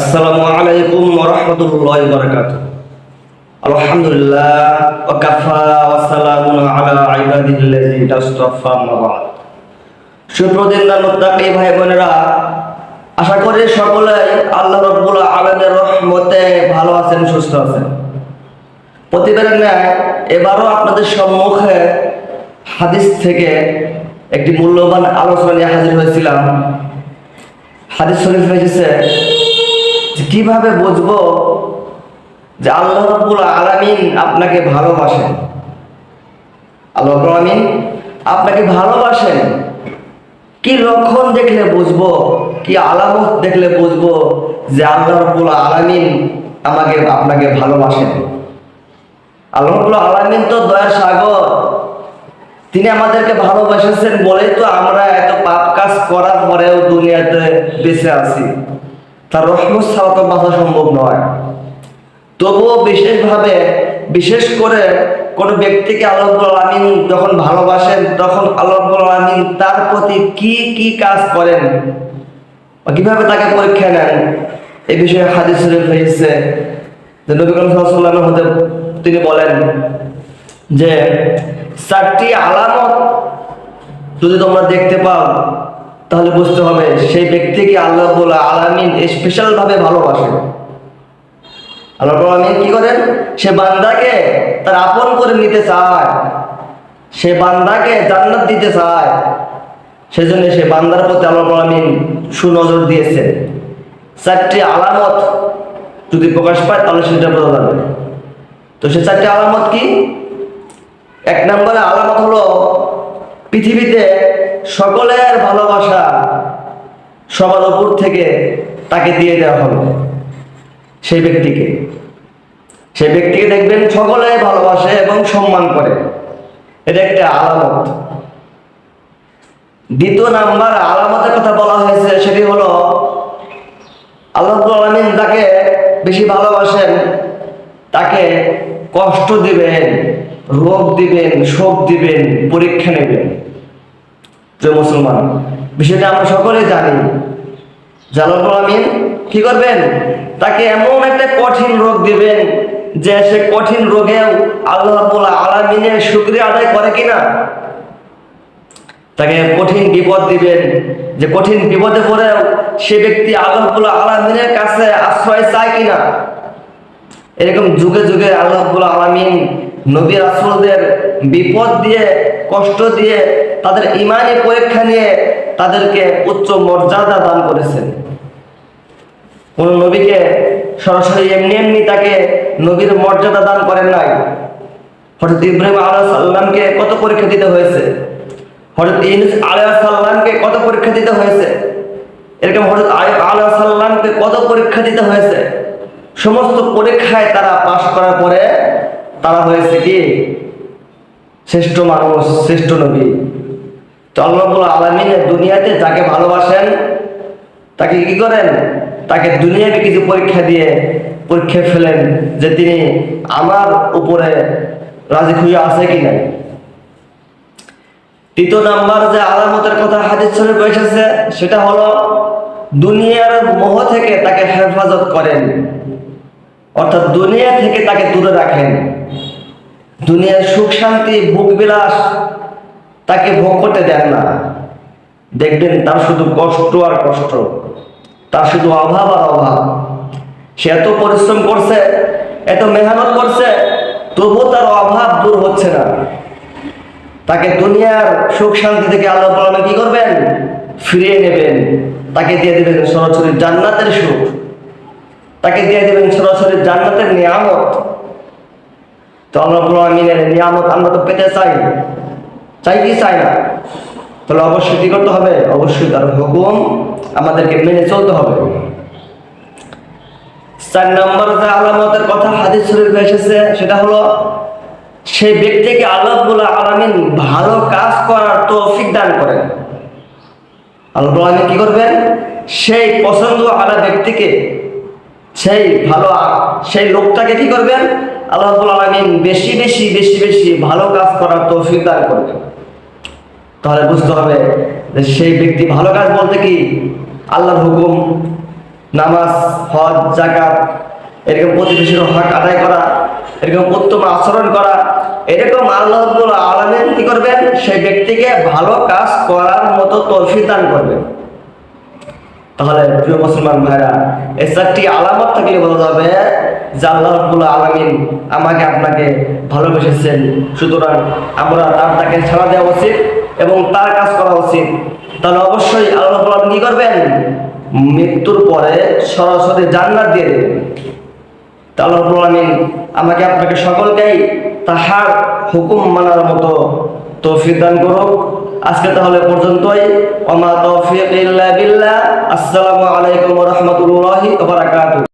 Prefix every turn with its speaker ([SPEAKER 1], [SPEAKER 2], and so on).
[SPEAKER 1] আসসালামু আলাইকুম আলহামদুলিল্লাহ ভাই বোনেরা, আশা করি সকলে আল্লাহ রাব্বুল আলামিনের রহমতে ভালো আছেন, সুস্থ আছেন। প্রতিবারের এবারও আপনাদের সম্মুখে হাদিস থেকে একটি মূল্যবান আলোচনা নিয়ে হাজির হয়েছিলাম। হাদিস শরীফ হয়েছে কীভাবে বুঝব যে আল্লাহ রাব্বুল আলামিন আপনাকে ভালোবাসেন? আল্লাহ রাব্বুল আলামিন আপনাকে ভালোবাসেন। কি লক্ষণ দেখলে বুঝব? কি আলামত দেখলে বুঝব যে আল্লাহ রাব্বুল আলামিন আমাকে, আপনাকে ভালোবাসেন? আল্লাহ রাব্বুল আলামিন তো দয়ার সাগর। তিনি আমাদেরকে ভালোবাসেছেন বলেই তো আমরা এত পাপ কাজ করার পরেও দুনিয়াতে বেঁচে আছি। তার রহমত ছাড়া তো বাঁচা সম্ভব নয়। তবুও বিশেষভাবে, বিশেষ করে কোন ব্যক্তিকে আল্লাহ আমিন যখন ভালোবাসেন, তখন আল্লাহ আমিন তার প্রতি কি কি কাজ করেন কীভাবে তাকে পরীক্ষা নেন এই বিষয়ে হাদিস শরীফ হয়েছে যে নবী হতে তিনি বলেন যে, চারটি আলামত যদি তোমরা দেখতে পাও তাহলে বুঝতে হবে, সেই ব্যক্তিকে আল্লাহ আলামিন স্পেশাল ভাবে ভালোবাসেন আল্লাহ আলামিন কি করেন? সে বান্দাকে তার আপন করে নিতে চায়। সে বান্দাকে জান্নাত দিতে চায়। সেজন্য সে বান্দার প্রতি আল্লাহ আলামিন সুনজর দিয়েছেন চারটি আলামত যদি প্রকাশ পায়, তাহলে সেটা বোঝা যাবে। তো সে চারটি আলামত কি? এক নম্বরে আলামত হলো পৃথিবীতে সকলের ভালোবাসা সবার উপর থেকে তাকে দিয়ে দেওয়া হবে। সেই ব্যক্তিকে। সেই ব্যক্তিকে দেখবেন সকলে ভালোবাসে এবং সম্মান করে। এটা একটা আলামত। দ্বিতীয় নাম্বার আলামতের কথা বলা হয়েছে, সেটি হলো আল্লাহ যাকে বেশি ভালোবাসেন, তাকে কষ্ট দিবেন, রোগ দিবেন, শোক দিবেন, পরীক্ষা নেবেন। যে মুসলমান। বিষয়টা আমরা সকলে জানি। জালাল আমিন? কি করবেন? তাকে এমন একটা কঠিন রোগ দিবেন যে সে কঠিন রোগেও আল্লাহ আলামিনের শুকরিয়া আদায় করে কিনা? তাকে কঠিন বিপদ দিবেন। যে কঠিন বিপদে পড়েও সে ব্যক্তি আল্লাহ রাব্বুল আলামিনের কাছে আশ্রয় চায় কিনা? এরকম যুগে যুগে আল্লাহ রাব্বুল আলামিন নবী রাসূলদের বিপদ দিয়ে, কষ্ট দিয়ে তাদের ইমানি পরীক্ষা নিয়ে তাদেরকে উচ্চ মর্যাদা দান করেছেন। কোন নবীকে সরাসরি এমনি এমনি তাকে নবীর মর্যাদা দান করেন নাই। হঠাৎ ইব্রাহিম আলাহ সাল্লামকে কত পরীক্ষা দিতে হয়েছে? হঠাৎ ইউনুস আলাহ সাল্লামকে কত পরীক্ষা দিতে হয়েছে? এরকম হঠাৎ আলাহ সাল্লামকে কত পরীক্ষা দিতে হয়েছে? সমস্ত পরীক্ষায় তারা পাশ করার পরে তারা হয়েছে কি? শ্রেষ্ঠ মানুষ, শ্রেষ্ঠ নবী। তো আল্লাহ আলমিনের দুনিয়াতে যাকে ভালোবাসেন। তাকে কি করেন? তাকে দুনিয়াকে কিছু পরীক্ষা দিয়ে পরীক্ষা ফেলেন যে তিনি আমার উপরে রাজি খুঁজে আছে কি না তৃতীয় নাম্বার যে আলামতের কথা হাদিস শরীফ এসেছে, সেটা হলো দুনিয়ার মোহ থেকে তাকে হেফাজত করেন। অর্থাৎ দুনিয়া থেকে তাকে দূরে রাখেন। দুনিয়ার সুখ শান্তি ভোগ বিলাস, তাকে ভোগ করতে দেন না। দেখবেন তার শুধু কষ্ট আর কষ্ট, তার শুধু অভাব আর অভাব। সে এত পরিশ্রম করছে, এত মেহনত করছে, তবু তার অভাব দূর হচ্ছে না। তাকে দুনিয়ার সুখ শান্তি থেকে আল্লাহ তাআলা কি করবেন? ফিরিয়ে নেবেন। তাকে দিয়ে দেবেন সরাসরি জান্নাতের সুখ। তাকে দিয়ে দেবেন সরাসরি জান্নাতের নিয়ামত। তো আল্লাহ আমিনের নিয়ামত আমরা তো পেতে চাই চাই চাই না। তাহলে অবশ্যই কি করতে হবে? অবশ্যই তার হুকুম আমাদেরকে মেনে চলতে হবে। চার নম্বর যে আলামতের কথা হাদিস শরীফে এসেছে, সেটা হলো সেই ব্যক্তিকে আল্লাহ আলামিন ভালো কাজ করার তৌফিক দান করেন। আল্লাহ আলামিন কি করবেন? সেই পছন্দ আলা ব্যক্তিকে, সেই ভালো সেই লোকটাকে কি করবেন? আল্লাহ আলামিন বেশি বেশি বেশি বেশি ভালো কাজ করার তৌফিক দান করবেন তাহলে বুঝতে হবে যে সেই ব্যক্তি ভালো কাজ বলতে কি? আল্লাহর হুকুম, নামাজ, হজ জাকাত এরকম প্রতিবেশীর হক আদায় করা, এরকম উত্তম আচরণ করা, এরকম আল্লাহ আলমেন কি করবেন? সেই ব্যক্তিকে ভালো কাজ করার মতো তৌফিক দান করবেন। তাহলে প্রিয় মুসলমান ভাইরা এই চারটি আলামত থাকলে বোঝা যাবে যে আল্লাহ রব্বুল আলমিন আমাকে আপনাকে ভালোবেসেছেন। সুতরাং আমরা তার তাকে ছাড়া দেওয়া উচিত এবং তার কাজ করা উচিত। তাহলে অবশ্যই আল্লাহ আলমিন কি করবেন? মৃত্যুর পরে সরাসরি জান্নাত দিয়ে দেবেন। আল্লাহ রব্বুল আলমিন আমাকে আপনাকে সকলকেই তাহার হুকুম মানার মতো তৌফিক দান করুক। আজকে তাহলে পর্যন্তই। ওমা তৌফিক ইল্লা বিল্লাহ। আসসালামু আলাইকুম ওয়া